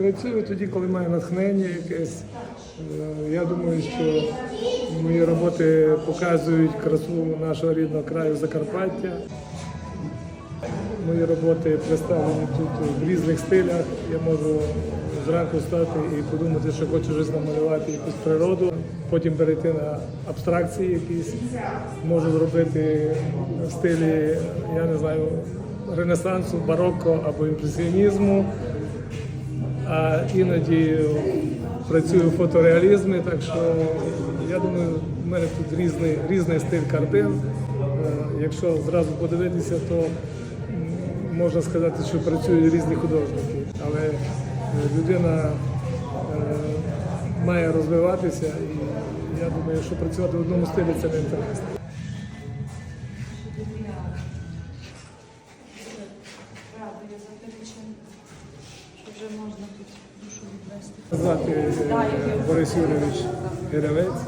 Працюю тоді, коли маю натхнення якесь. Е, Я думаю, що мої роботи показують красу нашого рідного краю Закарпаття. Мої роботи представлені тут в різних стилях. Я можу зранку встати і подумати, що хочу щось намалювати якусь природу, потім перейти на абстракції якісь. Можу зробити в стилі, я не знаю, ренесансу, барокко або імпресіонізму. А іноді працюю в фотореалізмі, так що я думаю, в мене тут різний, різний стиль картин. Е, Якщо зразу подивитися, то можна сказати, що працюють різні художники. Але е, людина е, має розвиватися, і я думаю, що працювати в одному стилі це не інтересно. Радує вже можна тут душу відвести. Звати е, Борис Юрійович Геревець.